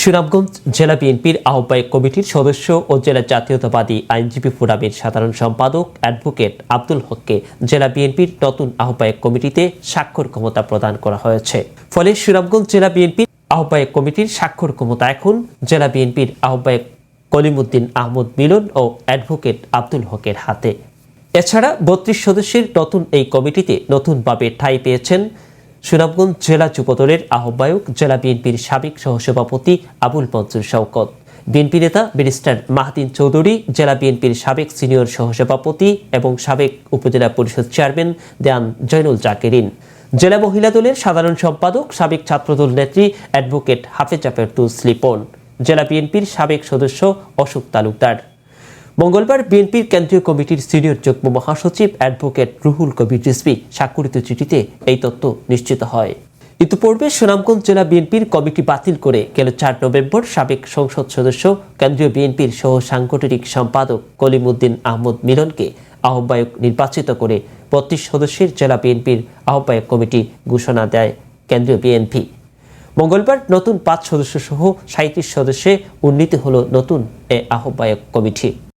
সুনামগঞ্জ জেলা বিএনপির আহ্বায়ক কমিটির সদস্য ও জেলা জাতীয়তাবাদী আইনজীবী ফোরামের সাধারণ সম্পাদক অ্যাডভোকেট আব্দুল হককে জেলা বিএনপির নতুন আহ্বায়ক কমিটিতে স্বাক্ষর ক্ষমতা প্রদান করা হয়েছে। ফলে সুনামগঞ্জ জেলা বিএনপির আহ্বায়ক কমিটির স্বাক্ষর ক্ষমতা এখন জেলা বিএনপির আহ্বায়ক কলিমুদ্দিন আহমদ মিলন ও অ্যাডভোকেট আব্দুল হকের হাতে। এছাড়া বত্রিশ সদস্যের নতুন এই কমিটিতে নতুনভাবে ঠাঁই পেয়েছেন সুনামগঞ্জ জেলা যুবদলের আহ্বায়ক জেলা বিএনপির সাবেক সহসভাপতি আবুল মঞ্জুর শওকত। বিএনপি নেতা ব্যারিস্টার মাহদিন চৌধুরী, জেলা বিএনপির সাবেক সিনিয়র সহসভাপতি এবং সাবেক উপজেলা পরিষদ চেয়ারম্যান দেয়ান জয়নুল জাকেরিন। জেলা মহিলা দলের সাধারণ সম্পাদক, সাবেক ছাত্রদল নেত্রী অ্যাডভোকেট হাফেজা ফেরদৌস লিপন। জেলা বিএনপির সাবেক সদস্য অশোক তালুকদার। মঙ্গলবার বিএনপির কেন্দ্রীয় কমিটির সিনিয়র যুগ্ম মহাসচিব অ্যাডভোকেট রুহুল কবির রিজভী স্বাক্ষরিত চিঠিতে এই তথ্য নিশ্চিত হয়। ইতিপূর্বে সুনামগঞ্জ জেলা বিএনপির কমিটি বাতিল করে গেল চার নভেম্বর সাবেক সংসদ সদস্য, কেন্দ্রীয় বিএনপির সহ সাংগঠনিক সম্পাদক কলিমুদ্দিন আহমদ মিলনকে আহ্বায়ক নির্বাচিত করে বত্রিশ সদস্যের জেলা বিএনপির আহ্বায়ক কমিটি ঘোষণা দেয় কেন্দ্রীয় বিএনপি। মঙ্গলবার নতুন পাঁচ সদস্য সহ সাঁত্রিশ সদস্যে উন্নীত হল নতুন এ আহ্বায়ক কমিটি।